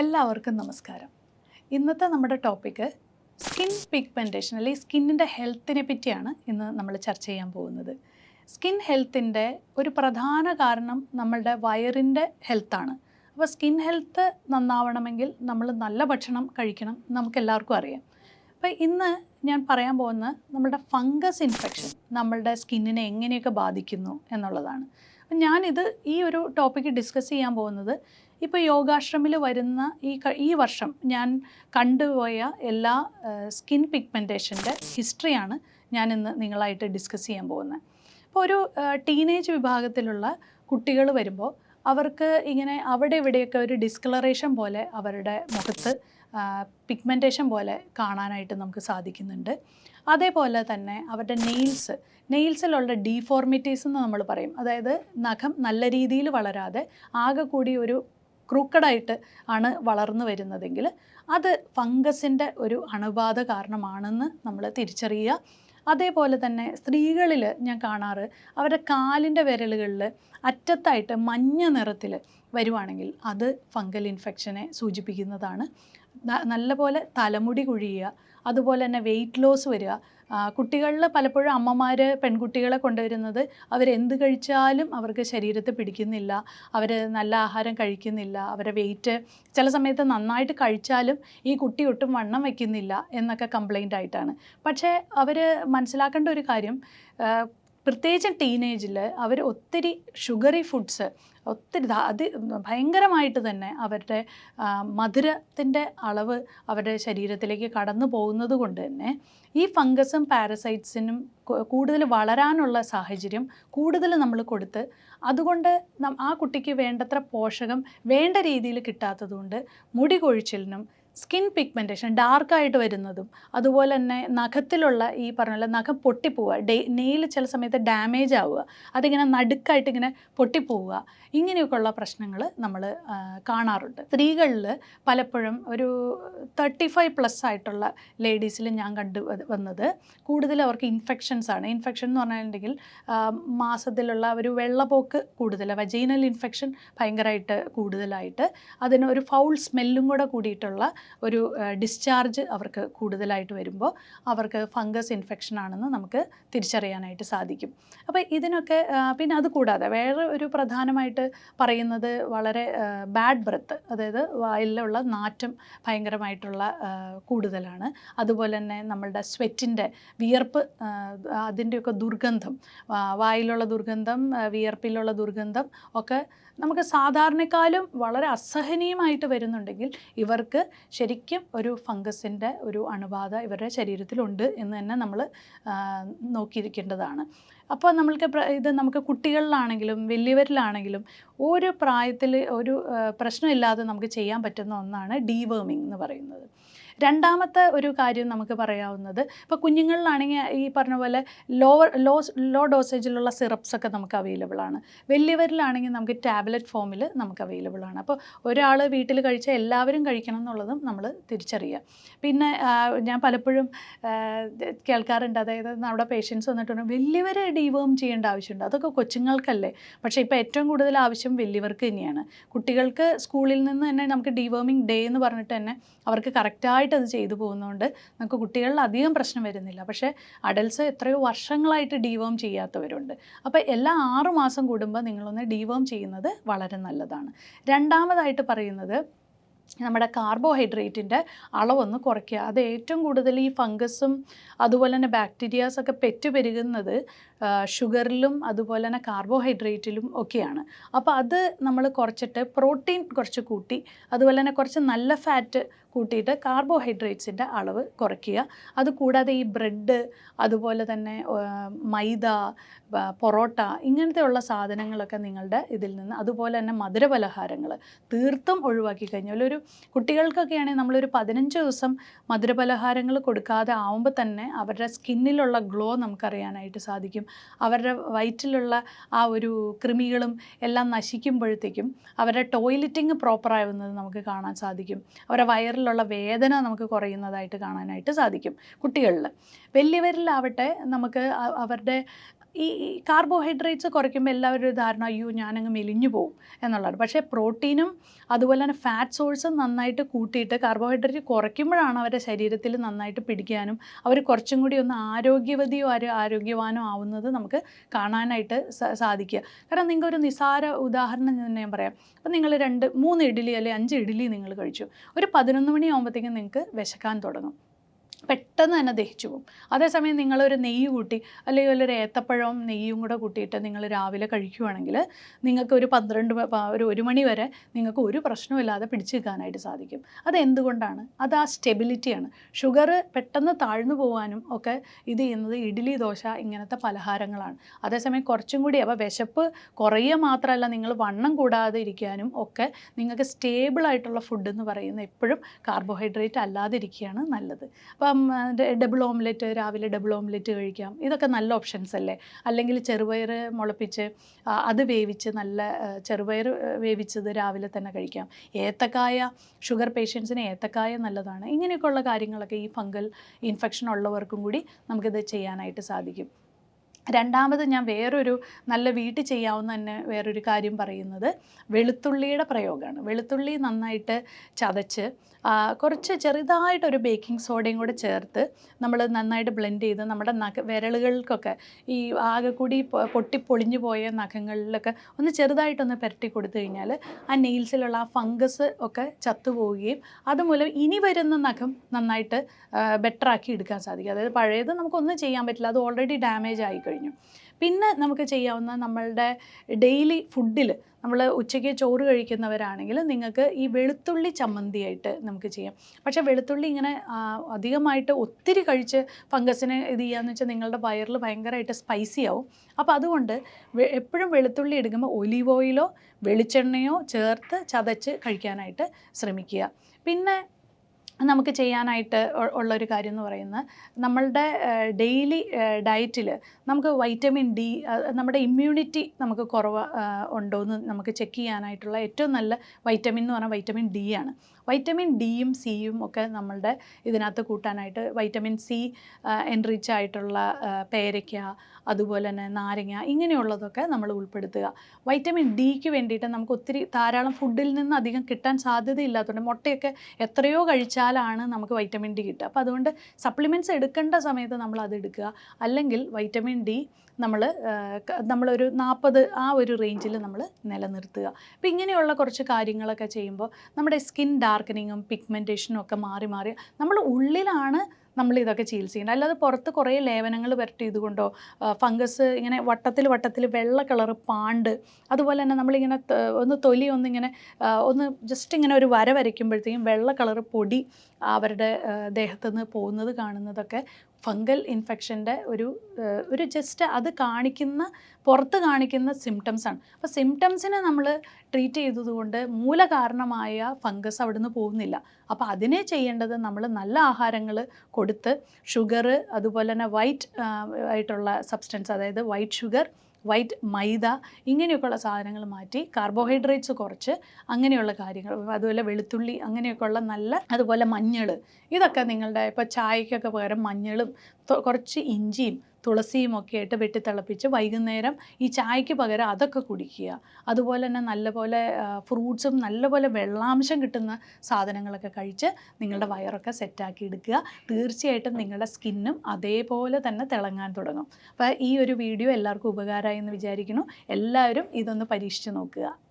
എല്ലാവർക്കും നമസ്കാരം. ഇന്നത്തെ നമ്മുടെ ടോപ്പിക്ക് സ്കിൻ പിഗ്മെന്റേഷൻ അല്ലെങ്കിൽ സ്കിന്നിന്റെ ഹെൽത്തിനെ പറ്റിയാണ് ഇന്ന് നമ്മൾ ചർച്ച ചെയ്യാൻ പോകുന്നത്. സ്കിൻ ഹെൽത്തിന്റെ ഒരു പ്രധാന കാരണം നമ്മളുടെ വയറിന്റെ ഹെൽത്താണ് അപ്പോൾ സ്കിൻ ഹെൽത്ത് നന്നാവണമെങ്കിൽ നമ്മൾ നല്ല ഭക്ഷണം കഴിക്കണം നമുക്ക് എല്ലാവർക്കും അറിയാം. അപ്പോൾ ഇന്ന് ഞാൻ പറയാൻ പോകുന്ന നമ്മുടെ ഫംഗസ് ഇൻഫെക്ഷൻ നമ്മളുടെ സ്കിന്നിനെ എങ്ങനെയൊക്കെ ബാധിക്കുന്നു എന്നുള്ളതാണ്. അപ്പം ഞാനിത് ഈ ഒരു ടോപ്പിക്ക് ഡിസ്കസ് ചെയ്യാൻ പോകുന്നത് ഇപ്പോൾ യോഗാശ്രമിൽ വരുന്ന ഈ ഈ വർഷം ഞാൻ കണ്ടുപോയ എല്ലാ സ്കിൻ പിഗ്മെന്റേഷന്റെ ഹിസ്റ്ററിയാണ് ഞാൻ ഇന്ന് നിങ്ങളായിട്ട് ഡിസ്കസ് ചെയ്യാൻ പോകുന്നത്. അപ്പോൾ ഒരു ടീനേജ് വിഭാഗത്തിലുള്ള കുട്ടികൾ വരുമ്പോൾ അവർക്ക് ഇങ്ങനെ അവിടെ ഇവിടെയൊക്കെ ഒരു ഡിസ്കളറേഷൻ പോലെ അവരുടെ മുഖത്ത് പിഗ്മെന്റേഷൻ പോലെ കാണാനായിട്ട് നമുക്ക് സാധിക്കുന്നുണ്ട്. അതേപോലെ തന്നെ അവരുടെ നെയിൽസ് നെയിൽസിലുള്ള ഡീഫോർമിറ്റീസ് എന്ന് നമ്മൾ പറയും. അതായത് നഖം നല്ല രീതിയിൽ വളരാതെ ആകെ കൂടി ഒരു ക്രൂക്കഡായിട്ട് ആണ് വളർന്നു വരുന്നതെങ്കിൽ അത് ഫംഗസിന്റെ ഒരു അണുബാധ കാരണമാണെന്ന് നമ്മൾ തിരിച്ചറിയുക. അതേപോലെ തന്നെ സ്ത്രീകളിൽ ഞാൻ കാണാറ് അവരുടെ കാലിന്റെ വിരലുകളിൽ അറ്റത്തായിട്ട് മഞ്ഞ നിറത്തിൽ വരുവാണെങ്കിൽ അത് ഫംഗൽ ഇൻഫെക്ഷനെ സൂചിപ്പിക്കുന്നതാണ്. നല്ലപോലെ തലമുടി കുഴിയുക അതുപോലെ തന്നെ വെയിറ്റ് ലോസ് വരിക കുട്ടികളിൽ പലപ്പോഴും അമ്മമാർ പെൺകുട്ടികളെ കൊണ്ടുവരുന്നത് അവരെന്ത് കഴിച്ചാലും അവർക്ക് ശരീരത്തെ പിടിക്കുന്നില്ല അവർ നല്ല ആഹാരം കഴിക്കുന്നില്ല അവരെ വെയിറ്റ് ചില സമയത്ത് നന്നായിട്ട് കഴിച്ചാലും ഈ കുട്ടി ഒട്ടും വണ്ണം വയ്ക്കുന്നില്ല എന്നൊക്കെ കംപ്ലൈന്റ് ആയിട്ടാണ്. പക്ഷേ അവർ മനസ്സിലാക്കേണ്ട ഒരു കാര്യം പ്രത്യേകിച്ച് ടീനേജിൽ അവർ ഒത്തിരി ഷുഗറി ഫുഡ്സ് ഒത്തിരി അത് ഭയങ്കരമായിട്ട് തന്നെ അവരുടെ മധുരത്തിന്റെ അളവ് അവരുടെ ശരീരത്തിലേക്ക് കടന്നു പോകുന്നത് കൊണ്ട് തന്നെ ഈ ഫംഗസും പാരസൈറ്റ്സിനും കൂടുതൽ വളരാനുള്ള സാഹചര്യം കൂടുതൽ നമ്മൾ കൊടുത്ത് അതുകൊണ്ട് ആ കുട്ടിക്ക് വേണ്ടത്ര പോഷകം വേണ്ട രീതിയിൽ കിട്ടാത്തതുകൊണ്ട് മുടി കൊഴിച്ചിലിനും സ്കിൻ പിഗ്മെന്റേഷൻ ഡാർക്കായിട്ട് വരുന്നതും അതുപോലെ തന്നെ നഖത്തിലുള്ള ഈ പറഞ്ഞ പോലെ നഖം പൊട്ടിപ്പോവുക ഡേ നെയിൽ ചില സമയത്ത് ഡാമേജ് ആവുക അതിങ്ങനെ നടുക്കായിട്ട് ഇങ്ങനെ പൊട്ടിപ്പോവുക ഇങ്ങനെയൊക്കെയുള്ള പ്രശ്നങ്ങൾ നമ്മൾ കാണാറുണ്ട്. സ്ത്രീകളിൽ പലപ്പോഴും ഒരു തേർട്ടി ഫൈവ് പ്ലസ് ആയിട്ടുള്ള ലേഡീസിൽ ഞാൻ കണ്ടു വന്നത് കൂടുതൽ അവർക്ക് ഇൻഫെക്ഷൻസ് ആണ്. ഇൻഫെക്ഷൻ എന്ന് പറഞ്ഞിട്ടുണ്ടെങ്കിൽ മാസത്തിലുള്ള ഒരു വെള്ളപോക്ക് കൂടുതൽ വജൈനൽ ഇൻഫെക്ഷൻ ഭയങ്കരമായിട്ട് കൂടുതലായിട്ട് അതിന് ഒരു ഫൗൾ സ്മെല്ലും കൂടെ കൂടിയിട്ടുള്ള ഒരു ഡിസ്ചാർജ് അവർക്ക് കൂടുതലായിട്ട് വരുമ്പോൾ അവർക്ക് ഫംഗസ് ഇൻഫെക്ഷൻ ആണെന്ന് നമുക്ക് തിരിച്ചറിയാനായിട്ട് സാധിക്കും. അപ്പോൾ ഇതിനൊക്കെ പിന്നെ അത് കൂടാതെ വേറെ ഒരു പ്രധാനമായിട്ട് പറയുന്നത് വളരെ ബാഡ് ബ്രത്ത് അതായത് വായിലുള്ള നാറ്റം ഭയങ്കരമായിട്ടുള്ള കൂടുതലാണ്. അതുപോലെ തന്നെ നമ്മളുടെ സ്വെറ്റിന്റെ വിയർപ്പ് അതിന്റെയൊക്കെ ദുർഗന്ധം വായിലുള്ള ദുർഗന്ധം വിയർപ്പിലുള്ള ദുർഗന്ധം ഒക്കെ നമുക്ക് സാധാരണക്കാലും വളരെ അസഹനീയമായിട്ട് വരുന്നുണ്ടെങ്കിൽ ഇവർക്ക് ശരിക്കും ഒരു ഫംഗസിന്റെ ഒരു അണുബാധ ഇവരുടെ ശരീരത്തിലുണ്ട് എന്ന് തന്നെ നമ്മൾ നോക്കിയിരിക്കേണ്ടതാണ്. അപ്പോൾ നമ്മൾക്ക് ഇത് നമുക്ക് കുട്ടികളിലാണെങ്കിലും വലിയവരിലാണെങ്കിലും ഒരു പ്രായത്തിൽ ഒരു പ്രശ്നമില്ലാതെ നമുക്ക് ചെയ്യാൻ പറ്റുന്ന ഒന്നാണ് ഡീവേമിംഗ് എന്ന് പറയുന്നത്. രണ്ടാമത്തെ ഒരു കാര്യം നമുക്ക് പറയാവുന്നത് ഇപ്പോൾ കുഞ്ഞുങ്ങളിലാണെങ്കിൽ ഈ പറഞ്ഞ പോലെ ലോവർ ലോ ലോ ഡോസേജിലുള്ള സിറപ്സ് ഒക്കെ നമുക്ക് അവൈലബിൾ ആണ്. വലിയവരിലാണെങ്കിൽ നമുക്ക് ടാബ്ലറ്റ് ഫോമിൽ നമുക്ക് അവൈലബിൾ ആണ്. അപ്പോൾ ഒരാൾ വീട്ടിൽ കഴിച്ച എല്ലാവരും കഴിക്കണം എന്നുള്ളതും നമ്മൾ തിരിച്ചറിയുക. പിന്നെ ഞാൻ പലപ്പോഴും കേൾക്കാറുണ്ട്. അതായത് നമ്മുടെ പേഷ്യൻസ് വന്നിട്ടുണ്ട്. വലിയവരെ ഡീവേം ചെയ്യേണ്ട ആവശ്യമുണ്ട്. അതൊക്കെ കൊച്ചുങ്ങൾക്കല്ലേ. പക്ഷേ ഇപ്പോൾ ഏറ്റവും കൂടുതൽ ആവശ്യം വലിയവർക്ക് തന്നെയാണ്. കുട്ടികൾക്ക് സ്കൂളിൽ നിന്ന് തന്നെ നമുക്ക് ഡീവേമിങ് ഡേ എന്ന് പറഞ്ഞിട്ട് തന്നെ അവർക്ക് കറക്റ്റായിട്ട് അത് ചെയ്തു പോകുന്നതുകൊണ്ട് നമുക്ക് കുട്ടികളിൽ അധികം പ്രശ്നം വരുന്നില്ല. പക്ഷേ അഡൽസ് എത്രയോ വർഷങ്ങളായിട്ട് ഡീവേം ചെയ്യാത്തവരുണ്ട്. അപ്പോൾ എല്ലാ ആറ് മാസം കൂടുമ്പോൾ നിങ്ങളൊന്ന് ഡീവേം ചെയ്യുന്നത് വളരെ നല്ലതാണ്. രണ്ടാമതായിട്ട് പറയുന്നത് നമ്മുടെ കാർബോഹൈഡ്രേറ്റിന്റെ അളവൊന്ന് കുറയ്ക്കുക. അത് ഏറ്റവും കൂടുതൽ ഈ ഫംഗസും അതുപോലെ തന്നെ ബാക്ടീരിയാസൊക്കെ പെറ്റ് പെരുകുന്നത് ഷുഗറിലും അതുപോലെ തന്നെ കാർബോഹൈഡ്രേറ്റിലും ഒക്കെയാണ്. അപ്പോൾ അത് നമ്മൾ കുറച്ചിട്ട് പ്രോട്ടീൻ കുറച്ച് കൂട്ടി അതുപോലെ തന്നെ കുറച്ച് നല്ല ഫാറ്റ് കൂട്ടിയിട്ട് കാർബോഹൈഡ്രേറ്റ്സിന്റെ അളവ് കുറയ്ക്കുക. അത് കൂടാതെ ഈ ബ്രെഡ് അതുപോലെ തന്നെ മൈദ പൊറോട്ട ഇങ്ങനത്തെയുള്ള സാധനങ്ങളൊക്കെ നിങ്ങളുടെ ഇതിൽ നിന്ന് അതുപോലെ തന്നെ മധുരപലഹാരങ്ങൾ തീർത്തും ഒഴിവാക്കി കഴിഞ്ഞാൽ ഒരു കുട്ടികൾക്കൊക്കെ ആണെങ്കിൽ നമ്മളൊരു പതിനഞ്ച് ദിവസം മധുരപലഹാരങ്ങൾ കൊടുക്കാതെ ആവുമ്പോൾ തന്നെ അവരുടെ സ്കിന്നിലുള്ള ഗ്ലോ നമുക്കറിയാനായിട്ട് സാധിക്കും. അവരുടെ വയറ്റിലുള്ള ആ ഒരു കൃമികളും എല്ലാം നശിക്കുമ്പോഴത്തേക്കും അവരുടെ ടോയ്ലറ്റിങ് പ്രോപ്പറാവുന്നത് നമുക്ക് കാണാൻ സാധിക്കും. അവരുടെ വയറിലുള്ള വേദന നമുക്ക് കുറയുന്നതായിട്ട് കാണാനായിട്ട് സാധിക്കും കുട്ടികളിൽ വലിയവരിലാവട്ടെ നമുക്ക് അവരുടെ ഈ കാർബോഹൈഡ്രേറ്റ്സ് കുറയ്ക്കുമ്പോൾ എല്ലാവരും ഒരു ധാരണ അയ്യോ ഞാനങ്ങ് മെലിഞ്ഞു പോകും എന്നുള്ളതാണ്. പക്ഷേ പ്രോട്ടീനും അതുപോലെ തന്നെ ഫാറ്റ് സോഴ്സും നന്നായിട്ട് കൂട്ടിയിട്ട് കാർബോഹൈഡ്രേറ്റ് കുറയ്ക്കുമ്പോഴാണ് അവരുടെ ശരീരത്തിൽ നന്നായിട്ട് പിടിക്കാനും അവർ കുറച്ചും കൂടി ഒന്ന് ആരോഗ്യവതിയോ ആരോ ആരോഗ്യവാനോ ആവുന്നത് നമുക്ക് കാണാനായിട്ട് സാധിക്കുക. കാരണം നിങ്ങൾക്ക് ഒരു നിസാര ഉദാഹരണം തന്നെ ഞാൻ പറയാം. അപ്പോൾ നിങ്ങൾ രണ്ട് മൂന്ന് ഇഡ്ഡലി അല്ലെങ്കിൽ അഞ്ച് ഇഡ്ഡലി നിങ്ങൾ കഴിച്ചു. ഒരു പതിനൊന്ന് മണിയാകുമ്പോഴത്തേക്കും നിങ്ങൾക്ക് വിശക്കാൻ തുടങ്ങും. പെട്ടെന്ന് തന്നെ ദഹിച്ചു പോകും. അതേസമയം നിങ്ങളൊരു നെയ്യ് കൂട്ടി അല്ലെങ്കിൽ ഒരു ഏത്തപ്പഴവും നെയ്യും കൂടെ കൂട്ടിയിട്ട് നിങ്ങൾ രാവിലെ കഴിക്കുകയാണെങ്കിൽ നിങ്ങൾക്ക് ഒരു പന്ത്രണ്ട് ഒരു ഒരു മണി വരെ നിങ്ങൾക്ക് ഒരു പ്രശ്നമില്ലാതെ പിടിച്ചു നിൽക്കാനായിട്ട് സാധിക്കും. അത് എന്തുകൊണ്ടാണ്? അത് ആ സ്റ്റെബിലിറ്റിയാണ് ഷുഗർ പെട്ടെന്ന് താഴ്ന്നു പോകാനും ഒക്കെ ഇത് ചെയ്യുന്നത് ഇഡ്ഡലി ദോശ ഇങ്ങനത്തെ പലഹാരങ്ങളാണ്. അതേസമയം കുറച്ചും കൂടി അപ്പോൾ വിശപ്പ് കുറയുക മാത്രമല്ല നിങ്ങൾ വണ്ണം കൂടാതെ ഇരിക്കാനും ഒക്കെ നിങ്ങൾക്ക് സ്റ്റേബിളായിട്ടുള്ള ഫുഡ് എന്ന് പറയുന്നത് എപ്പോഴും കാർബോഹൈഡ്രേറ്റ് അല്ലാതിരിക്കുകയാണ് നല്ലത്. അപ്പം ഡബിൾ ഓംലെറ്റ് രാവിലെ ഡബിൾ ഓംലെറ്റ് കഴിക്കാം. ഇതൊക്കെ നല്ല ഓപ്ഷൻസ് അല്ലേ? അല്ലെങ്കിൽ ചെറുപയർ മുളപ്പിച്ച് അത് വേവിച്ച് നല്ല ചെറുപയർ വേവിച്ചത് രാവിലെ തന്നെ കഴിക്കാം. ഏത്തക്കായ ഷുഗർ പേഷ്യൻസിന് ഏത്തക്കായ നല്ലതാണ്. ഇങ്ങനെയൊക്കെയുള്ള കാര്യങ്ങളൊക്കെ ഈ ഫംഗൽ ഇൻഫെക്ഷൻ ഉള്ളവർക്കും കൂടി നമുക്കിത് ചെയ്യാനായിട്ട് സാധിക്കും. രണ്ടാമത് ഞാൻ വേറൊരു നല്ല വീട്ടിൽ ചെയ്യാവുന്ന തന്നെ വേറൊരു കാര്യം പറയുന്നത് വെളുത്തുള്ളിയുടെ പ്രയോഗമാണ്. വെളുത്തുള്ളി നന്നായിട്ട് ചതച്ച് കുറച്ച് ചെറുതായിട്ടൊരു ബേക്കിംഗ് സോഡയും കൂടെ ചേർത്ത് നമ്മൾ നന്നായിട്ട് ബ്ലെൻഡ് ചെയ്ത് നമ്മുടെ നഖ വിരലുകൾക്കൊക്കെ ഈ ആകെ കൂടി പൊ- പൊട്ടിപ്പൊളിഞ്ഞു പോയ നഖങ്ങളിലൊക്കെ ഒന്ന് ചെറുതായിട്ടൊന്ന് പുരട്ടി കൊടുത്തു കഴിഞ്ഞാൽ ആ നെയിൽസിലുള്ള ആ ഫംഗസ് ഒക്കെ ചത്തുപോവുകയും അതുമൂലം ഇനി വരുന്ന നഖം നന്നായിട്ട് ബെറ്ററാക്കി എടുക്കാൻ സാധിക്കും. അതായത് പഴയത് നമുക്കൊന്നും ചെയ്യാൻ പറ്റില്ല. അത് ഓൾറെഡി ഡാമേജ് ആയി കഴിഞ്ഞു. പിന്നെ നമുക്ക് ചെയ്യാവുന്ന നമ്മളുടെ ഡെയിലി ഫുഡിൽ നമ്മൾ ഉച്ചയ്ക്ക് ചോറ് കഴിക്കുന്നവരാണെങ്കിൽ നിങ്ങൾക്ക് ഈ വെളുത്തുള്ളി ചമ്മന്തിയായിട്ട് നമുക്ക് ചെയ്യാം. പക്ഷേ വെളുത്തുള്ളി ഇങ്ങനെ അധികമായിട്ട് ഒത്തിരി കഴിച്ച് ഫംഗസിനെ ഇത് ചെയ്യാന്ന് വെച്ചാൽ നിങ്ങളുടെ വയറിൽ ഭയങ്കരമായിട്ട് സ്പൈസി ആവും. അപ്പോൾ അതുകൊണ്ട് എപ്പോഴും വെളുത്തുള്ളി എടുക്കുമ്പോൾ ഒലീവ് ഓയിലോ വെളിച്ചെണ്ണയോ ചേർത്ത് ചതച്ച് കഴിക്കാനായിട്ട് ശ്രമിക്കുക. പിന്നെ നമുക്ക് ചെയ്യാനായിട്ട് ഉള്ളൊരു കാര്യം എന്ന് പറയുന്നത് നമ്മളുടെ ഡെയിലി ഡയറ്റിൽ നമുക്ക് വൈറ്റമിൻ ഡി നമ്മുടെ ഇമ്മ്യൂണിറ്റി നമുക്ക് കുറവ് ഉണ്ടോ എന്ന് നമുക്ക് ചെക്ക് ചെയ്യാനായിട്ടുള്ള ഏറ്റവും നല്ല വൈറ്റമിൻ എന്ന് പറഞ്ഞാൽ വൈറ്റമിൻ ഡി ആണ്. വൈറ്റമിൻ ഡിയും സിയും ഒക്കെ നമ്മളുടെ ഇതിനകത്ത് കൂട്ടാനായിട്ട് വൈറ്റമിൻ സി എൻറിച്ച് ആയിട്ടുള്ള പേരയ്ക്ക അതുപോലെ തന്നെ നാരങ്ങ ഇങ്ങനെയുള്ളതൊക്കെ നമ്മൾ ഉൾപ്പെടുത്തുക. വൈറ്റമിൻ ഡിക്ക് വേണ്ടിയിട്ട് നമുക്ക് ഒത്തിരി ധാരാളം ഫുഡിൽ നിന്ന് അധികം കിട്ടാൻ സാധ്യതയില്ലാത്തതുകൊണ്ട് മുട്ടയൊക്കെ എത്രയോ കഴിച്ചാലാണ് നമുക്ക് വൈറ്റമിൻ ഡി കിട്ടുക. അപ്പോൾ അതുകൊണ്ട് സപ്ലിമെന്റ്സ് എടുക്കേണ്ട സമയത്ത് നമ്മൾ അത് എടുക്കുക. അല്ലെങ്കിൽ വൈറ്റമിൻ ഡി നമ്മൾ നമ്മളൊരു നാൽപ്പത് ആ ഒരു റേഞ്ചിൽ നമ്മൾ നിലനിർത്തുക. അപ്പോൾ ഇങ്ങനെയുള്ള കുറച്ച് കാര്യങ്ങളൊക്കെ ചെയ്യുമ്പോൾ നമ്മുടെ സ്കിൻ ഡാർക്കനിങ്ങും പിഗ്മെന്റേഷനും ഒക്കെ മാറി മാറി. നമ്മൾ ഉള്ളിലാണ് നമ്മൾ ഇതൊക്കെ ചികിത്സിക്കേണ്ടത് അല്ലാതെ പുറത്ത് കുറേ ലേവനങ്ങൾ പുരട്ടി ഇതുകൊണ്ടോ ഫംഗസ് ഇങ്ങനെ വട്ടത്തിൽ വട്ടത്തിൽ വെള്ള കളർ പാണ്ട് അതുപോലെ തന്നെ നമ്മളിങ്ങനെ ഒന്ന് തൊലി ഒന്നിങ്ങനെ ഒന്ന് ജസ്റ്റ് ഇങ്ങനെ ഒരു വര വരയ്ക്കുമ്പോഴത്തേക്കും വെള്ള കളർ പൊടി അവരുടെ ദേഹത്തു നിന്ന് പോകുന്നത് കാണുന്നതൊക്കെ ഫംഗൽ ഇൻഫെക്ഷന്റെ ഒരു ഒരു ജസ്റ്റ് അത് കാണിക്കുന്ന പുറത്ത് കാണിക്കുന്ന സിംറ്റംസ് ആണ്. അപ്പോൾ സിംറ്റംസിനെ നമ്മൾ ട്രീറ്റ് ചെയ്തതുകൊണ്ട് മൂലകാരണമായ ഫംഗസ് അവിടുന്ന് പോകുന്നില്ല. അപ്പോൾ അതിനെ ചെയ്യേണ്ടത് നമ്മൾ നല്ല ആഹാരങ്ങൾ കൊടുത്ത് ഷുഗർ അതുപോലെ തന്നെ വൈറ്റ് ആയിട്ടുള്ള സബ്സ്റ്റൻസ് അതായത് വൈറ്റ് ഷുഗർ വൈറ്റ് മൈദ ഇങ്ങനെയൊക്കെയുള്ള സാധനങ്ങൾ മാറ്റി കാർബോഹൈഡ്രേറ്റ്സ് കുറച്ച് അങ്ങനെയുള്ള കാര്യങ്ങൾ അതുപോലെ വെളുത്തുള്ളി അങ്ങനെയൊക്കെയുള്ള നല്ല അതുപോലെ മഞ്ഞൾ. ഇതൊക്കെ നിങ്ങളുടെ ഇപ്പോൾ ചായക്കൊക്കെ പകരം മഞ്ഞളും കുറച്ച് ഇഞ്ചിയും തുളസിയും ഒക്കെ ആയിട്ട് വെട്ടിത്തിളപ്പിച്ച് വൈകുന്നേരം ഈ ചായക്ക് പകരം അതൊക്കെ കുടിക്കുക. അതുപോലെ തന്നെ നല്ലപോലെ ഫ്രൂട്ട്സും നല്ലപോലെ വെള്ളാംശം കിട്ടുന്ന സാധനങ്ങളൊക്കെ കഴിച്ച് നിങ്ങളുടെ വയറൊക്കെ സെറ്റാക്കി എടുക്കുക. തീർച്ചയായിട്ടും നിങ്ങളുടെ സ്കിന്നും അതേപോലെ തന്നെ തിളങ്ങാൻ തുടങ്ങും. അപ്പോൾ ഈ ഒരു വീഡിയോ എല്ലാവർക്കും ഉപകാരമായി എന്ന് വിചാരിക്കുന്നു. എല്ലാവരും ഇതൊന്ന് പരീക്ഷിച്ച് നോക്കുക.